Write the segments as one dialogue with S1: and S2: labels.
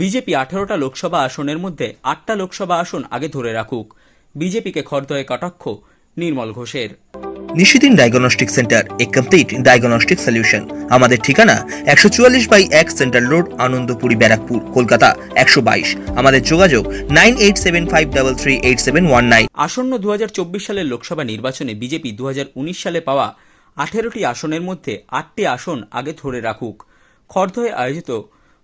S1: BJP আঠেরোটা লোকসভা আসনের মধ্যে আটটা লোকসভা আসন আগে ধরে রাখুক। বিজেপিকে খর্দয়ে কটাক্ষ নির্মল ঘোষের।
S2: নিশিদিন ডায়াগনস্টিক সেন্টার এ কমপ্লিট ডায়াগনস্টিক সলিউশন আমাদের ঠিকানা একশো চুয়াল্লিশ বাই এক সেন্ট্রাল রোড আনন্দপুরি ব্যারাকপুর কলকাতা একশো বাইশ। আমাদের যোগাযোগ nine eight seven five double three eight seven one nine.
S1: আসন্ন দু হাজার চব্বিশ সালের লোকসভা নির্বাচনে বিজেপি দু হাজার উনিশ সালে পাওয়া আঠেরোটি আসনের মধ্যে আটটি আসন আগে ধরে রাখুক। খর্ধয়ে আয়োজিত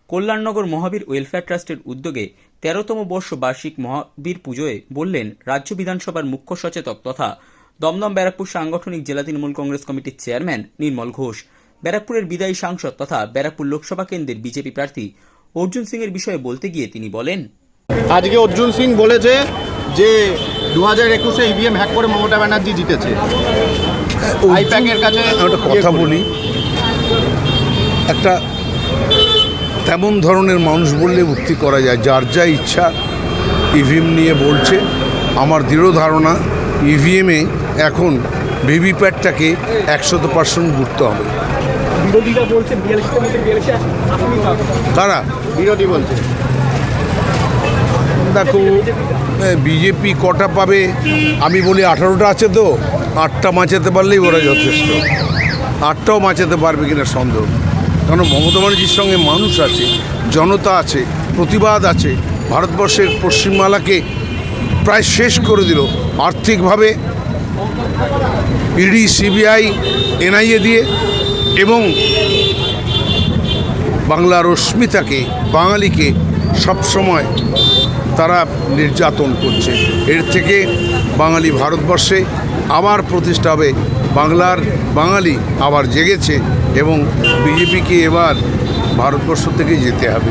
S1: কল্যাণনগর মহাবীর ওয়েলফেয়ার ট্রাস্টের উদ্যোগে তেরোতম বর্ষ বার্ষিক মহাবীর পুজোয় বললেন রাজ্য বিধানসভার মুখ্য সচেতক তথা দমদম ব্যারাকপুর সাংগঠনিক জেলা তৃণমূল কংগ্রেস কমিটির চেয়ারম্যান নির্মল ঘোষ ব্যারাকপুরের বিদায়ী সাংসদ তথা ব্যারাকপুর লোকসভা কেন্দ্রের বিজেপি প্রার্থী অর্জুন সিং এর বিষয়ে বলতে গিয়ে তিনি বলেন
S3: আজকে অর্জুন সিং বলেছে যে দু হাজার একুশে ইভিএম হ্যাক করে মমতা ব্যানার্জি জিতেছে। আইপ্যাকের কাছে
S4: একটা
S3: ইয়ে
S4: কথা বলি। একটা তেমন ধরনের মানুষ বললে উক্তি করা যায়। যার যা ইচ্ছা ইভিএম নিয়ে বলছে। আমার দৃঢ় ধারণা ইভিএমে এখন ভিভিপ্যাটটাকে একশত পার্সেন্ট ঘুরতে হবে। তারা
S3: বিরোধী বলছে।
S4: দেখো বিজেপি কটা পাবে? আমি বলি আঠারোটা আছে তো। আটটা বাঁচাতে পারলেই ওরা যথেষ্ট। আটটাও বাঁচাতে পারবে কিনা সন্দেহ। কারণ মমতা ব্যানার্জির সঙ্গে মানুষ আছে, জনতা আছে, প্রতিবাদ আছে, ভারতবর্ষের পশ্চিমবাংলাকে প্রায় শেষ করে দিল আর্থিকভাবে, ইডি, সিবিআই, এনআইএ দিয়ে এবং বাংলার অস্মিতাকে, বাঙালিকে সবসময় তারা নির্যাতন করছে। এর থেকে বাঙালি ভারতবর্ষে আবার প্রতিষ্ঠা হবে, বাংলার বাঙালি আবার জেগেছে। এবং বিজেপিকে এবার ভারতবর্ষ থেকে যেতে হবে।